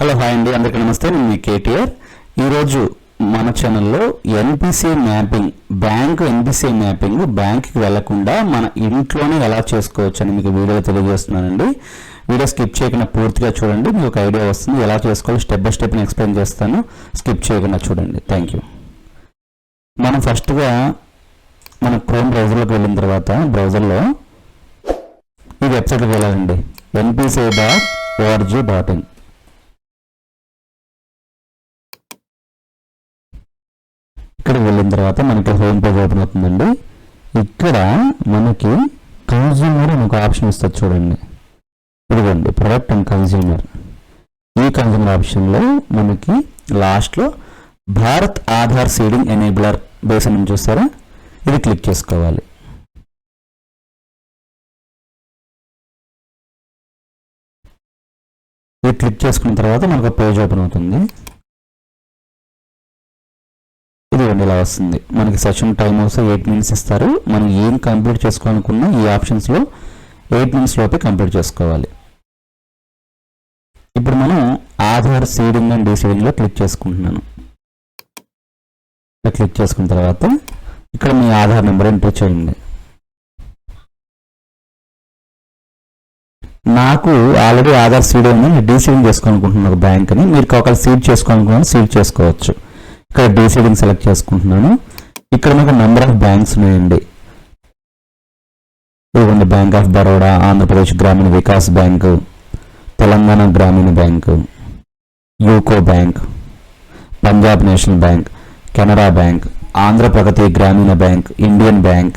Hello hi అండి. అందరికీ నమస్తే. నేను మీ కేటీఆర్. ఈరోజు మన ఛానల్లో NPCI mapping bank NPCI mapping బ్యాంక్కి వెళ్ళకుండా మన ఇంట్లోనే ఎలా చేసుకోవచ్చు అని మీకు వీడియో తెలియజేస్తున్నానండి. వీడియో స్కిప్ చేయకుండా పూర్తిగా చూడండి. మీకు ఒక ఐడియా వస్తుంది ఎలా చేసుకోవాలి. స్టెప్ బై స్టెప్ ఎక్స్ప్లెయిన్ చేస్తాను. స్కిప్ చేయకుండా చూడండి. Thank you. మనం ఫస్ట్గా మన క్రోమ్ బ్రౌజర్లోకి వెళ్ళిన తర్వాత బ్రౌజర్లో ఈ వెబ్సైట్కి వెళ్ళాలండి. NPCI dot ORG dot in ఇక్కడికి వెళ్ళిన తర్వాత మనకి హోమ్ పేజ్ ఓపెన్ అవుతుందండి. ఇక్కడ మనకి కన్జ్యూమర్ అని ఒక ఆప్షన్ ఇస్తుంది చూడండి. ఇదిగోండి ప్రొడక్ట్ అండ్ కన్జ్యూమర్ ఈ కన్జ్యూమర్ ఆప్షన్లో మనకి లాస్ట్లో Bharat Aadhaar seeding enabler base అని చూస్తారా? ఇది క్లిక్ చేసుకోవాలి. ఇది క్లిక్ చేసుకున్న తర్వాత మనకు పేజ్ ఓపెన్ అవుతుంది. ఇది ఇలా వస్తుంది. మనకి సెషన్ టైం వస్తే ఎయిట్ మినిట్స్ ఇస్తారు. మనం ఏం కంప్లీట్ చేసుకోవాలనుకున్నా ఈ ఆప్షన్స్లో ఎయిట్ మినిట్స్ లోపే కంప్లీట్ చేసుకోవాలి. ఇప్పుడు మనం ఆధార్ సీడింగ్ అండ్ డీసీడింగ్లో క్లిక్ చేసుకుంటున్నాను. క్లిక్ చేసుకున్న తర్వాత ఇక్కడ మీ ఆధార్ నెంబర్ ఎంటర్ చేయండి. నాకు ఆల్రెడీ ఆధార్ సీడ్ ఉంది నేను డీసీడింగ్ చేసుకోవాలనుకుంటున్నాను బ్యాంక్ని. మీరు ఒకవేళ సీడ్ చేసుకోవాలనుకున్నాను సీడ్ చేసుకోవచ్చు. ఇక్కడ డీసీడింగ్ సెలెక్ట్ చేసుకుంటున్నాను. ఇక్కడ మీకు నెంబర్ ఆఫ్ బ్యాంక్స్ ఉన్నాయండి. ఇదిగోండి బ్యాంక్ ఆఫ్ బరోడా ఆంధ్రప్రదేశ్ గ్రామీణ Vikas bank Telangana Grameena bank UCO bank Punjab national bank Canara bank Andhra Pragathi Grameena bank Indian bank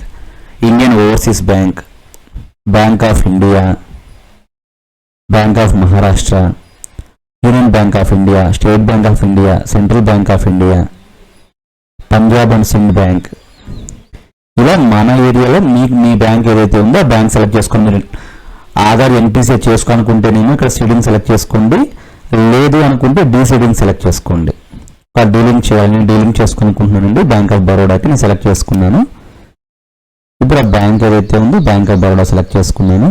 Indian overseas bank bank of India bank of Maharashtra union bank of India state bank of India central bank of India Punjab and Sind bank ఇలా మన ఏరియాలో మీకు మీ bank ఏదైతే ఉందో ఆ bank select చేసుకోండి మీరు Aadhaar NPCI చేసుకోనుకుంటేనేమో ఇక్కడ సీడింగ్ సెలెక్ట్ చేసుకోండి. లేదు అనుకుంటే డీ సీడింగ్ సెలెక్ట్ చేసుకోండి. డీలింగ్ చేయాలి డీలింగ్ చేసుకోనుకుంటున్నానండి. బ్యాంక్ ఆఫ్ బరోడాకి నేను సెలెక్ట్ చేసుకున్నాను. ఇప్పుడు ఆ బ్యాంక్ ఏదైతే ఉందో బ్యాంక్ ఆఫ్ బరోడా సెలెక్ట్ చేసుకున్నాను.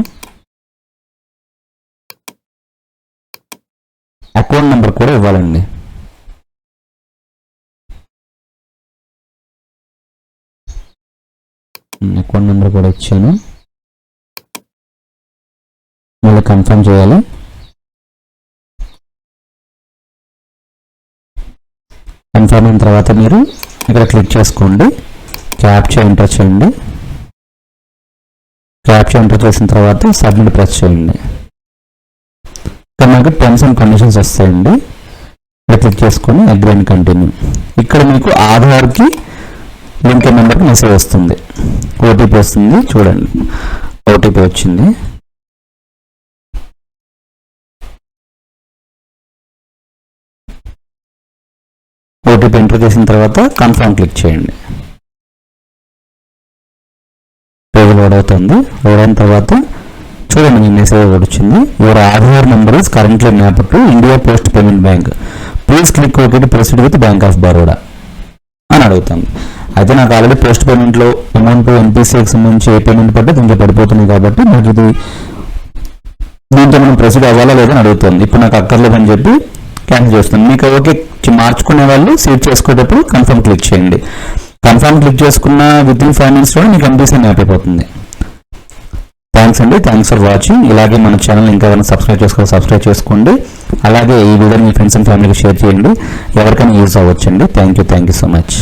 అకౌంట్ నెంబర్ కూడా ఇవ్వాలండి. అకౌంట్ నెంబర్ కూడా ఇచ్చాను. మళ్ళీ కన్ఫర్మ్ చేయాలి. కన్ఫర్మ్ అయిన తర్వాత మీరు ఇక్కడ క్లిక్ చేసుకోండి. క్యాప్చా ఎంటర్ చేయండి. క్యాప్చా ఎంటర్ చేసిన తర్వాత సబ్మిట్ ప్రెస్ చేయండి. ఇక్కడ మనకు టర్మ్స్ అండ్ కండిషన్స్ వస్తాయండి. ఇక్కడ క్లిక్ చేసుకొని అగ్రి అండ్ కంటిన్యూ ఇక్కడ మీకు ఆధార్కి లింక్ నెంబర్కి మెసేజ్ వస్తుంది. ఓటీపీ వస్తుంది. చూడండి. ఓటీపీ వచ్చింది. ఓటీపీ ఎంటర్ చేసిన తర్వాత కన్ఫర్మ్ క్లిక్ చేయండి. పేజ్ లోడ్ అవుతుంది. లోడ్ అయిన తర్వాత చూడండి మీ మెసేజ్ వచ్చింది. Your Aadhaar number is currently map to India post payment bank please click okay to proceed with bank of Baroda అని అడుగుతాను. అయితే నాకు ఆల్రెడీ పోస్ట్ పేమెంట్లో అమౌంట్ ఎన్పిసిఐకి సంబంధించి ఏ పేమెంట్ పడితే దీంట్లో పడిపోతుంది కాబట్టి నాకు ఇది దీంతో మనం ప్రొసీడ్ అవ్వాలా లేదని అడుగుతుంది ఇప్పుడు నాకు అక్కర్లేదని చెప్పి క్యాన్సిల్ చేస్తాను మీకు ఓకే మార్చుకునే వాళ్ళు సీట్ చేసుకునేటప్పుడు కన్ఫర్మ్ క్లిక్ చేయండి. కన్ఫర్మ్ క్లిక్ చేసుకున్న విత్ ఇన్ ఫైవ్ మినిట్స్లో మీకు ఎంపీసీ మ్యాప్ అయిపోతుంది. థ్యాంక్స్ అండి. థ్యాంక్స్ ఫర్ వాచింగ్ ఇలాగే మన ఛానల్ ఇంకా ఏమైనా సబ్స్క్రైబ్ చేసుకోవాలి సబ్స్క్రైబ్ చేసుకోండి. అలాగే ఈ వీడియో మీ ఫ్రెండ్స్ అండ్ ఫ్యామిలీకి షేర్ చేయండి. ఎవరికైనా use అవ్వచ్చండి. Thank you thank you so much